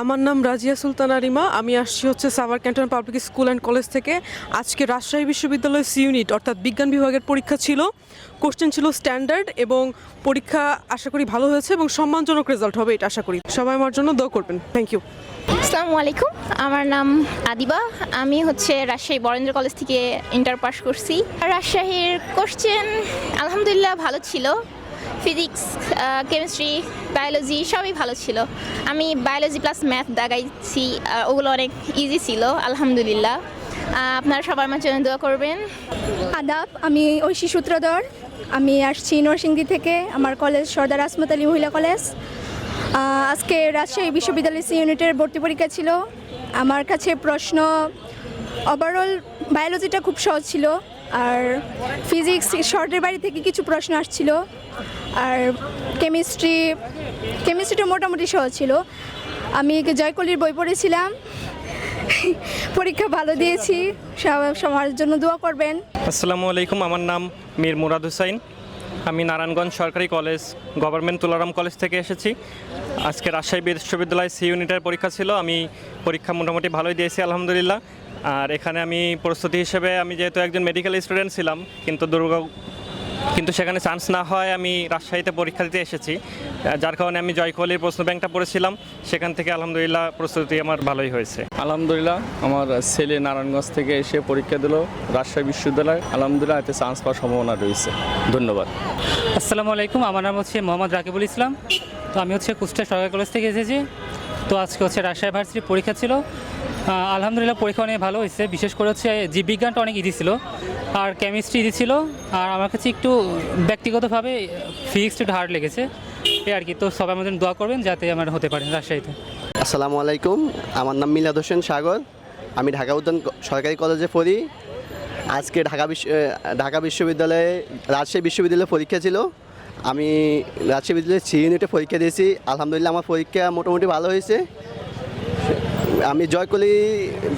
আমার নাম রাজিয়া সুলতান রিমা। আমি আসছি হচ্ছে Savar cantonment public school and college থেকে। আজকে রাজশাহী বিশ্ববিদ্যালয়ের সি ইউনিট অর্থাৎ বিজ্ঞান বিভাগের পরীক্ষা ছিল। কোশ্চেন ছিল স্ট্যান্ডার্ড এবং পরীক্ষা আশা করি ভালো হয়েছে এবং সম্মানজনক রেজাল্ট হবে এটা আশা করি। সবাই আমার জন্য দোয়া করবেন। থ্যাংক ইউ আসসালামু আলাইকুম। আমার নাম আদিবা। আমি হচ্ছে রাজশাহী বরেন্দ্র কলেজ থেকে ইন্টার পাস করছি। রাজশাহীর কোশ্চেন আলহামদুলিল্লাহ ভালো ছিল। ফিজিক্স কেমিস্ট্রি, বায়োলজি সবই ভালো ছিল। আমি বায়োলজি প্লাস ম্যাথ দাগাইছি ওগুলো অনেক ইজি ছিল, আলহামদুলিল্লাহ। আপনারা সবার আমার জন্য দোয়া করবেন। আদাব, আমি ঐশী সূত্রধর। আমি আসছি নরসিংদী থেকে, আমার কলেজ সর্দার আসমত আলী মহিলা কলেজ। আজকে রাজশাহী বিশ্ববিদ্যালয় সি ইউনিটের ভর্তি পরীক্ষা ছিল। আমার কাছে প্রশ্ন ওভারঅল বায়োলজিটা খুব সহজ ছিল। আর ফিজিক্স শর্টের বাড়ি থেকে কিছু প্রশ্ন আসছিল। আর কেমিস্ট্রি কেমিস্ট্রিটা মোটামুটি সহজ ছিল। আমি জয়কলির বই পড়েছিলাম। পরীক্ষা ভালো দিয়েছি। সবার জন্য দোয়া করবেন। আসসালামু আলাইকুম, আমার নাম মীর মুরাদ হুসাইন। আমি নারায়ণগঞ্জ সরকারি কলেজ, গভর্নমেন্ট তুলারাম কলেজ থেকে এসেছি। আজকে রাজশাহী বিশ্ববিদ্যালয় সি ইউনিটের পরীক্ষা ছিল, আমি পরীক্ষা মোটামুটি ভালোই দিয়েছি, আলহামদুলিল্লাহ। আর এখানে আমি প্রস্তুতি হিসেবে আমি যেহেতু একজন মেডিকেল স্টুডেন্ট ছিলাম, কিন্তু দুর্গ কিন্তু সেখানে চান্স না হয় আমি রাজশাহীতে পরীক্ষা দিতে এসেছি। যার কারণে আমি জয়কলির প্রশ্ন ব্যাংকটা পড়েছিলাম। সেখান থেকে আলহামদুলিল্লাহ প্রস্তুতি আমার ভালোই হয়েছে। আলহামদুলিল্লাহ আমার ছেলে নারায়ণগঞ্জ থেকে এসে পরীক্ষা দিল রাজশাহী বিশ্ববিদ্যালয়। আলহামদুলিল্লাহ এতে চান্স পাওয়ার সম্ভাবনা রয়েছে। ধন্যবাদ। আসসালামু আলাইকুম আমার নাম হচ্ছে মোহাম্মদ রাকিবুল ইসলাম। তো আমি হচ্ছে কুষ্টিয়া সরকারি কলেজ থেকে এসেছি। তো আজকে হচ্ছে রাজশাহী ভার্সিটির পরীক্ষা ছিল। আলহামদুলিল্লাহ পরীক্ষা অনেক ভালো হয়েছে। বিশেষ করে হচ্ছে জীববিজ্ঞানটা অনেক ইজি ছিল। আর কেমিস্ট্রি ছিল আর আমার কাছে একটু ব্যক্তিগতভাবে ফিজিক্সটা একটু হার্ড লেগেছে। এই আর কি, তো সবাই আমাদের দোয়া করবেন যাতে আমার হতে পারে রাজশাহীতে। আসসালামু আলাইকুম, আমার নাম মিলাদ হোসেন সাগর। আমি ঢাকা উদ্যান সরকারি কলেজে পড়ি। আজকে ঢাকা বিশ্ব ঢাকা বিশ্ববিদ্যালয়ে, রাজশাহী বিশ্ববিদ্যালয়ে পরীক্ষা ছিল। আমি রাজশাহী বিশ্ববিদ্যালয়ে সি ইউনিটে পরীক্ষা দিয়েছি। আলহামদুলিল্লাহ আমার পরীক্ষা মোটামুটি ভালো হয়েছে। আমি জয়কলি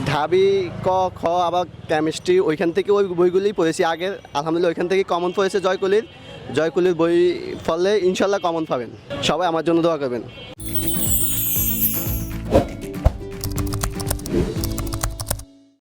ঢাবি, ক, খ, আবার কেমিস্ট্রি ওইখান থেকে ওই বইগুলি পড়েছি। আগে আলহামদুলিল্লাহ, ওইখান থেকে কমন পড়েছে জয়কলির জয়কলির বই ফলে ইনশাল্লাহ কমন পাবেন। সবাই আমার জন্য দোয়া করবেন।